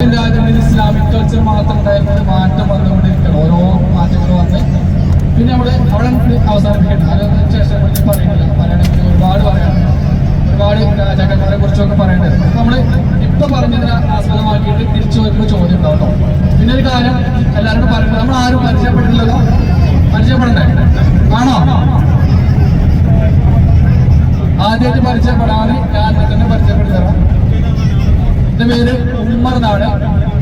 Islamic culture മാത്രം ഉണ്ടായിരുന്നത് മാറ്റം വന്നുകൊണ്ടിരിക്കണം ഓരോ മാറ്റങ്ങൾ വന്ന് പിന്നെ നമ്മൾ അവിടെ അവസാനിപ്പിക്കട്ടെ. അതിന് ശേഷം നമ്മൾ പറയുന്നില്ല പറയണമെങ്കിൽ ഒരുപാട് പറയാനുണ്ട് ഒരുപാട് രാജാക്കന്മാരെ കുറിച്ചൊക്കെ പറയേണ്ടത്. നമ്മൾ ഇപ്പൊ പറഞ്ഞതിനെ ആസ്പദമാക്കിയിട്ട് തിരിച്ചു വരുമ്പോൾ ചോദ്യം ഉണ്ടാവും പിന്നെ ഒരു കാര്യം എല്ലാവരോടും പറയുന്നത് നമ്മൾ ആരും പരിചയപ്പെട്ടില്ലല്ലോ. പരിചയപ്പെടണ്ടേ? ആണോ? ആദ്യമായിട്ട് പരിചയപ്പെടാൻ ഞാൻ തന്നെ പരിചയപ്പെടുത്തി തരാം എന്റെ പേര് ഉമ്മർ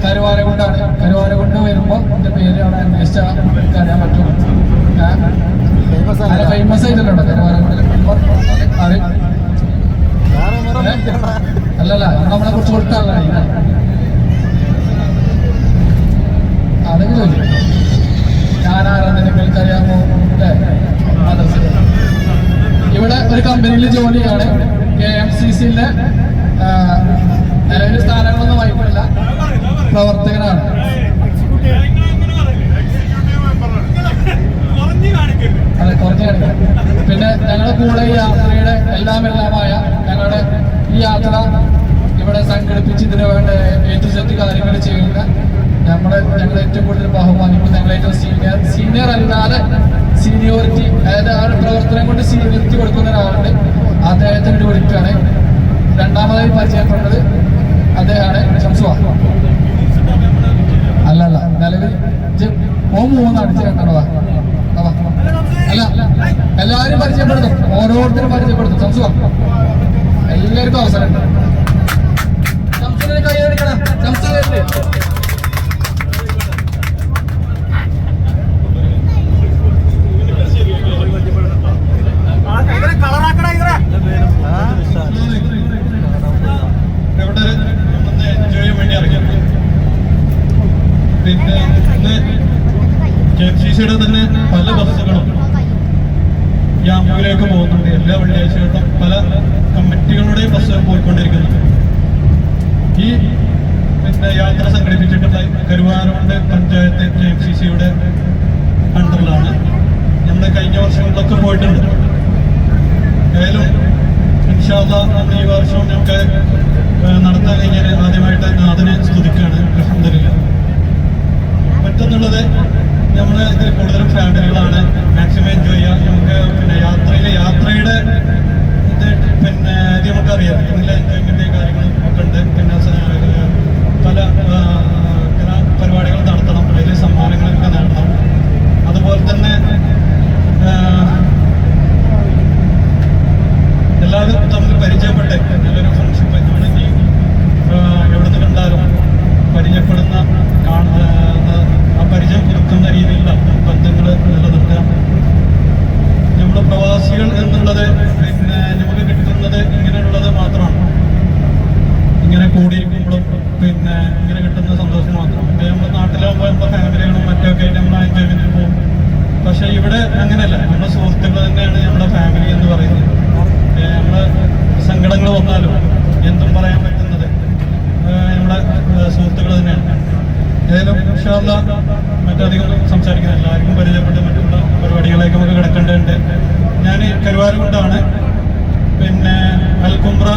കരുവാരകുണ്ടാണ്. കരുവാരകുണ്ട് വരുമ്പോ എന്റെ പേര് അവിടെ അന്വേഷിച്ചാൽ എനിക്ക് അറിയാൻ പറ്റും. നല്ല ഫേമസ് ആയിട്ടുണ്ടോ കരുവാരകൊണ്ടിൽ അറിയും അല്ലല്ല നമ്മളെ കുറിച്ച് കൊടുത്താണല്ലോ അതെങ്കിലും ഞാൻ ഞാനാരാണ് നിങ്ങൾക്ക് അറിയാമോ അല്ലേ? ഇവിടെ ഒരു കമ്പനിയിൽ ജോലിയാണ്. കെ എം സി സിന്റെ നിലവിൽ സ്ഥാനങ്ങളൊന്നും പ്രവർത്തകനാണ്. അതെ കുറച്ച് പിന്നെ ഞങ്ങളുടെ കൂടെ ഈ യാത്രയുടെ എല്ലാം എല്ലാമായ ഞങ്ങളുടെ ഈ യാത്ര ഇവിടെ സംഘടിപ്പിച്ച് ഇതിന് വേണ്ട ഏറ്റവും കാര്യങ്ങൾ ചെയ്യുന്ന നമ്മുടെ ഞങ്ങൾ ഏറ്റവും കൂടുതൽ ബഹുമാനിക്കും ഞങ്ങൾ ഏറ്റവും സീനിയർ സീനിയർ അല്ലാതെ സീനിയോറിറ്റി അതായത് ആ പ്രവർത്തനം കൊണ്ട് സീനിയോറിറ്റി കൊടുക്കുന്ന ഒരാളുണ്ട്. അദ്ദേഹത്തിന് വിളിക്കുകയാണ് രണ്ടാമതായി പരിചയപ്പെട്ടത് അദ്ദേഹമാണ് ഷംസുവ. അല്ലല്ല നിലവിൽ ജ് ഓ മൂന്നാണ് ഇജ്ജ് രണ്ടാണ് വാ. വാ, വാ. അല്ല എല്ലാവരും പരിചയപ്പെടുത്തും. ഓരോരുത്തരും പരിചയപ്പെടുത്തും. ഷംസുവ എല്ലാവർക്കും അവസരമുണ്ട് ഷംസുവിനെ കൈ എടുക്കണം. ഷംസുവിനെ ഇവിടെ ഒന്ന് എൻജോയ് ചെയ്യാൻ വേണ്ടി ഇറങ്ങിയത് പിന്നെ ഇന്ന് കെ എഫ് സി സിയുടെ തന്നെ പല ബസ്സുകളും യാമ്പൂരിലേക്ക് പോകുന്നുണ്ട്. എല്ലാ വെള്ളിയാഴ്ചകളിലും പല കമ്മിറ്റികളുടെയും പ്രശ്നം പോയിക്കൊണ്ടിരിക്കുന്നുണ്ട് ഈ പിന്നെ യാത്ര സംഘടിപ്പിച്ചിട്ടുള്ള Karuvaramund panchayat K M C സിയുടെ അണ്ടറിലാണ്. നമ്മൾ കഴിഞ്ഞ വർഷങ്ങളിലൊക്കെ പോയിട്ടുണ്ട്. ഏതായാലും ഇൻഷാല്ല നമ്മൾ ഈ വർഷം ഏഹ്, നടത്താൻ കഴിഞ്ഞാൽ ആദ്യമായിട്ട് നാഥനെ സ്തുതിക്കുകയാണ് അലഹമില്ല മറ്റൊന്നുള്ളത് നമ്മൾ ഇതിൽ കൂടുതലും ഫാമിലികളാണ് മാക്സിമം എൻജോയ് ചെയ്യാം നമുക്ക് പിന്നെ യാത്രയിലെ യാത്രയുടെ ഇത് പിന്നെ ഇത് നമുക്കറിയാം ഇതിലെ എൻജോയ്മെന്റ് കാര്യങ്ങളും ഒക്കെ ഉണ്ട് പിന്നെ സ- ഏഹ്, പല ആഹ്, കലാ പരിപാടികൾ നടത്തണം അതിൽ സമ്മാനങ്ങളൊക്കെ നേടണം അതുപോലെ തന്നെ ആഹ്, എല്ലാവരും തമ്മിൽ പരിചയപ്പെട്ട് നല്ലൊരു ഫ്രണ്ട്ഷിപ്പ് നമ്മൾ ഇനി എവിടെ നിന്ന് കണ്ടാലും പരിചയപ്പെടുന്ന കാണ- ആ, ആ പരിചയം പുതുക്കുന്ന രീതിയിലുള്ള ബന്ധങ്ങൾ നിലനിർത്തുക നമ്മൾ പ്രവാസികൾ എന്നുള്ളത് പിന്നെ നമുക്ക് കിട്ടുന്നത് ഇങ്ങനെയുള്ളത് മാത്രമാണ് ഇങ്ങനെ കൂടിയിരിക്കുമ്പോഴും പിന്നെ ഇങ്ങനെ കിട്ടുന്ന സന്തോഷം മാത്രം. പിന്നെ നമ്മുടെ നാട്ടിലാകുമ്പോൾ നമ്മുടെ ഫാമിലികളും മറ്റൊക്കെ ആയിട്ട് നമ്മൾ എൻജോയ്മെന്റിൽ പോകും. പക്ഷേ ഇവിടെ അങ്ങനെയല്ല. നമ്മുടെ സുഹൃത്തുക്കൾ തന്നെയാണ് നമ്മുടെ ഫാമിലി എന്ന് പറയുന്നത്. നമ്മളെ സങ്കടങ്ങൾ വന്നാലും എന്തും പറയാൻ പറ്റുന്നത് നമ്മുടെ സുഹൃത്തുക്കൾ തന്നെയാണ്. ഏതായാലും ഇൻഷാല്ല മറ്റധികം സംസാരിക്കുന്ന എല്ലാവർക്കും പരിചയപ്പെട്ട് മറ്റുള്ള പരിപാടികളിലേക്ക് നമുക്ക് കിടക്കേണ്ടതുണ്ട്. ഞാൻ കരുവാരുകൊണ്ടാണ്. പിന്നെ അൽകുംബ്ര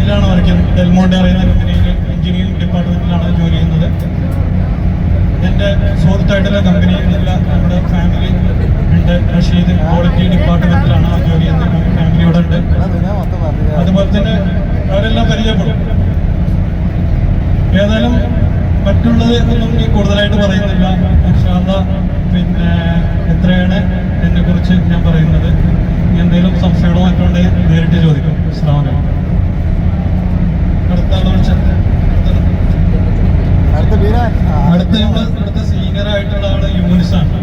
ഇതിലാണ് വരയ്ക്കുന്നത്. ഡെൽമോണ്ടെ അറിയുന്ന കമ്പനിയിൽ എഞ്ചിനീയറിംഗ് ഡിപ്പാർട്ട്മെന്റിലാണ് ജോലി ചെയ്യുന്നത്. എന്റെ സുഹൃത്തായിട്ടുള്ള കമ്പനിയിലുള്ള നമ്മുടെ ഫാമിലി ഉണ്ട്. റഷീദ് ക്വാളിറ്റി ഡിപ്പാർട്ട്മെന്റിലാണ് ആ ജോലി ചെയ്യുന്നത്. ഫാമിലി ഇവിടെ ഉണ്ട്. അതുപോലെ തന്നെ അവരെല്ലാം പരിചയപ്പെടും. ഏതായാലും മറ്റുള്ളത് ഒന്നും ഈ കൂടുതലായിട്ട് പറയുന്നില്ല. ഇൻഷാല്ല പിന്നെ എത്രയാണ് എന്നെ കുറിച്ച് ഞാൻ പറയുന്നത്. എന്തെങ്കിലും സംശയങ്ങളോ മറ്റുണ്ടെങ്കിൽ നേരിട്ട് ചോദിക്കും. അസ്സാം വലൈക്കും അടുത്ത നമ്മുടെ സീനിയർ ആയിട്ടുള്ള ആൾ യൂനിസ് ആണ്.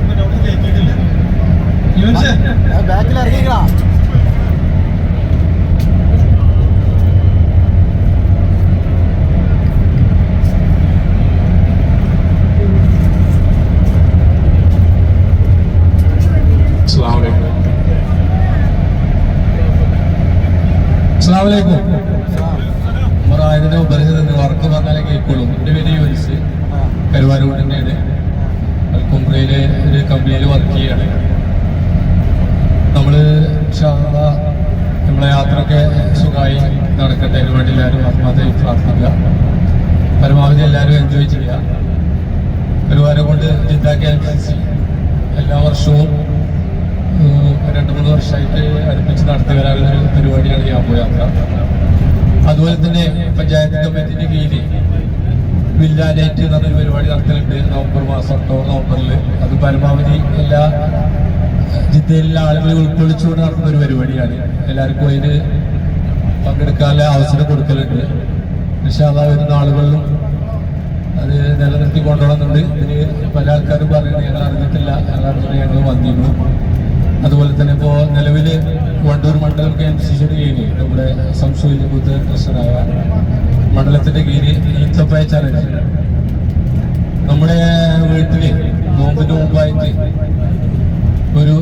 പിന്നെ അവിടെ കേട്ടിട്ടില്ല യൂനിസ്? ബാക്കിൽ അസ്സാമലൈക്കും നമ്മളായതിന്റെ ഉപരിതൽ വർക്ക് പറഞ്ഞാലേ കേൾക്കുള്ളൂ എന്റെ പേര് യൂനിസ് കരുവാരൂർ തന്നെയാണ് കുമ്പ്രയിലെ ഒരു കമ്പനിയിൽ വർക്ക് ചെയ്യാണ് നമ്മൾ ഇൻഷാ അള്ളാ നമ്മളെ യാത്രയൊക്കെ സുഖമായി നടക്കട്ടെ അതിന് വേണ്ടി എല്ലാവരും ആത്മാർത്ഥമായി പ്രാർത്ഥിക്കുക. പരമാവധി എല്ലാവരും എൻജോയ് ചെയ്യുക. വാരം കൊണ്ട് Jeddah K M C C എല്ലാ വർഷവും രണ്ട് മൂന്ന് വർഷമായിട്ട് അടുപ്പിച്ച് നടത്തി വരാനുള്ള ഒരു പരിപാടിയാണ് ഞാൻ യാത്ര. അതുപോലെ തന്നെ പഞ്ചായത്ത് കമ്മിറ്റിന്റെ കീഴിൽ വില്ല നൈറ്റ് എന്ന് പരിപാടി നടത്തലുണ്ട്. നവംബർ മാസം ഒക്ടോബർ നവംബറിൽ അത് പരമാവധി എല്ലാ ജിദ്ദയിലുള്ള ആളുകളെ ഉൾക്കൊള്ളിച്ചുകൊണ്ട് നടത്തുന്ന ഒരു പരിപാടിയാണ്. എല്ലാവർക്കും അതിന് പങ്കെടുക്കാനുള്ള അവസരം കൊടുക്കലുണ്ട്. നിഷാദ വരുന്ന ആളുകളിലും അത് നിലനിർത്തി കൊണ്ടുപോകുന്നുണ്ട് ഇതിന് പല ആൾക്കാരും പറയുന്നത് ഞങ്ങൾ അറിഞ്ഞിട്ടില്ല. അറിഞ്ഞിട്ട് ഞങ്ങൾ വന്നിരുന്നു. അതുപോലെ തന്നെ ഇപ്പോൾ നിലവിൽ വണ്ടൂർ മണ്ഡലം കെ എം സി സിയുടെ കീഴിൽ നമ്മുടെ സംശയ ബൂത്ത് ട്രഷറായ മണ്ഡലത്തിന്റെ കീഴിൽ ഈത്തപ്പയ ചലഞ്ച് നമ്മുടെ വീട്ടിൽ നോമ്പിന് മുമ്പായിട്ട് ഒരു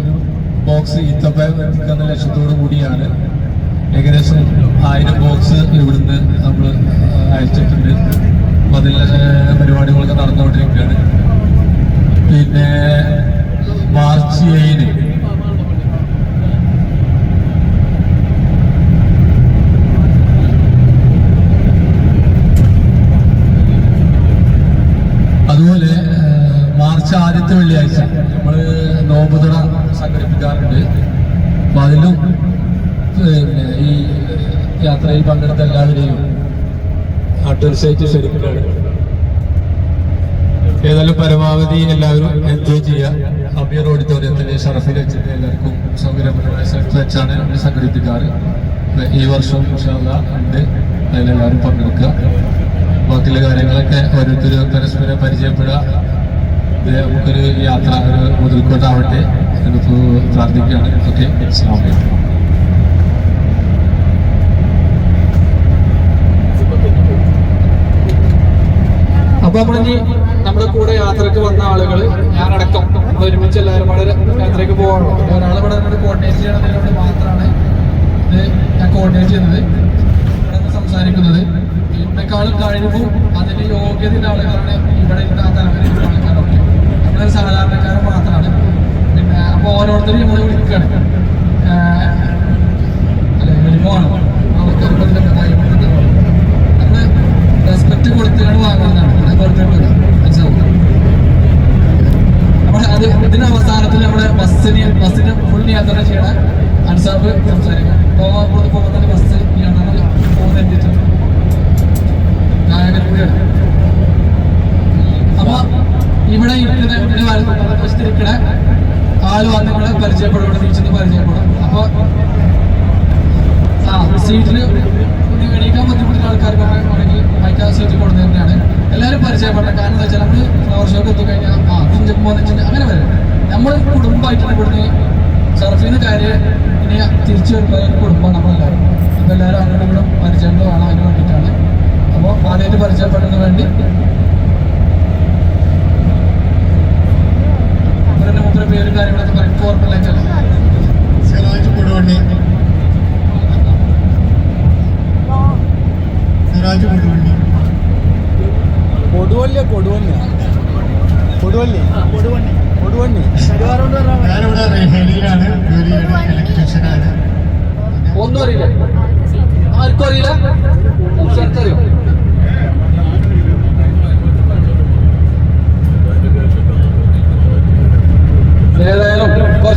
ബോക്സ് ഈത്തപ്പയം എത്തിക്കുന്ന ലക്ഷ്യത്തോടു കൂടിയാണ് ഏകദേശം ആയിരം ബോക്സ് ഇവിടുന്ന് നമ്മൾ അയച്ചിട്ടുണ്ട്. അപ്പൊ അതിൽ പരിപാടികളൊക്കെ നടന്നുകൊണ്ടിരിക്കുകയാണ്. പിന്നെ മാർച്ച് ഏഴിന് അതുപോലെ മാർച്ച് ആദ്യത്തെ വെള്ളിയാഴ്ച നമ്മൾ നോമ്പുതുറ സംഘടിപ്പിക്കാറുണ്ട്. അപ്പൊ അതിലും പിന്നെ ഈ യാത്രയിൽ പങ്കെടുത്ത എല്ലാവരെയും അഡ്വൻസൈറ്റ് ശരിക്കും ഏതായാലും പരമാവധി എല്ലാവരും എൻജോയ് ചെയ്യുക. അബിയർ ഓഡിറ്റോറിയത്തിലെ ഷറഫിൽ വെച്ചിട്ട് എല്ലാവർക്കും സൗകര്യപ്രദമായ സ്ഥലത്ത് വെച്ചാണ് നമ്മൾ സംഘടിപ്പിക്കാറ്. ഈ വർഷം ഇൻഷാല്ല ഉണ്ട്. അതിലെല്ലാവരും പങ്കെടുക്കുക. ബാക്കിയുള്ള കാര്യങ്ങളൊക്കെ ഓരോരുത്തരും പരസ്പരം പരിചയപ്പെടുക. നമുക്കൊരു യാത്ര ഒരു മുതൽക്കോട്ടാവട്ടെ എന്നിപ്പോൾ പ്രാർത്ഥിക്കുകയാണ്. ഓക്കെ അസ്സാം അപ്പൊ നമ്മളിനി നമ്മുടെ കൂടെ യാത്രയ്ക്ക് വന്ന ആളുകൾ ഞാനടക്കം നമ്മൾ ഒരുമിച്ച് എല്ലാവരും വളരെ യാത്രയ്ക്ക് പിന്നെ ഒരാൾ ഇവിടെ എന്നോട് കോർഡിനേറ്റ് ചെയ്യണതിനോട് മാത്രമാണ് ഇത് ഞാൻ കോർഡിനേറ്റ് ചെയ്യുന്നത്. ഇവിടെ സംസാരിക്കുന്നത്. എന്നെക്കാളും കഴിവും അതിന് യോഗ്യതയുള്ള ആളുകളാണ് ഇവിടെ ഇരുന്ന ആൾക്കാരൊക്കെ. നമ്മളൊരു സാധാരണക്കാരൻ മാത്രമാണ്. പിന്നെ അപ്പോൾ ഓരോരുത്തരും നമ്മൾ വിളിക്കുകയാണ് ഇവിടെ ഇരിക്കുന്ന ഇവിടെ വശത്തിരിക്കണ ആൾ വന്ന് ഇവിടെ പരിചയപ്പെടും ഇവിടെ തിരിച്ചെന്ന് പരിചയപ്പെടും അപ്പൊ ആ സീറ്റിൽ എണീക്കാൻ ബുദ്ധിമുട്ടുള്ള ആൾക്കാർക്കൊക്കെ ഉണ്ടെങ്കിൽ മൈക്കാ സീറ്റ് തന്നെയാണ് എല്ലാവരും പരിചയപ്പെടണം കാരണം എന്താ വെച്ചാൽ നമ്മൾ ഫ്ലവർ ഷോക്ക് എത്തിക്കഴിഞ്ഞാൽ ആ പോന്നിച്ചിട്ട് അങ്ങനെ വരും നമ്മൾ കുടുംബമായിട്ടാണ് ഇവിടുന്ന് സർഫിൽ നിന്ന് കാര്യം ഇനി തിരിച്ചു വരുമ്പോൾ കുടുംബമാണ് കുടുംബം നമ്മളെല്ലാവരും അപ്പോൾ എല്ലാവരും അങ്ങോട്ടും ഇങ്ങോട്ടും പരിചയങ്ങൾ വേണം വേണ്ടിയിട്ടാണ്. അപ്പോൾ ആദ്യമായിട്ട് പരിചയപ്പെടുന്നതിന് വേണ്ടി പേരും കാര്യങ്ങളൊക്കെ പറയും ഓർമ്മയിലേക്കല്ല സിറാജ് കൊടുവണ്ണി. സിറാജ് കൊടുവണ്ണി. കൊടുവള്ളിയ കൊടുവണ്ണി കൊടുവള്ളി കൊടുവണ്ണി. കൊടുവണ്ണി? ഞാനിവിടെ റെഹേലിയിലാണ് ജോലി ചെയ്യുന്നത് ഇലക്ട്രീഷ്യനാണ് ഒന്നും അറിയില്ല. ആർക്കും അറിയില്ല? അറിയോ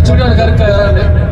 சுடியோட கருக்க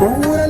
But what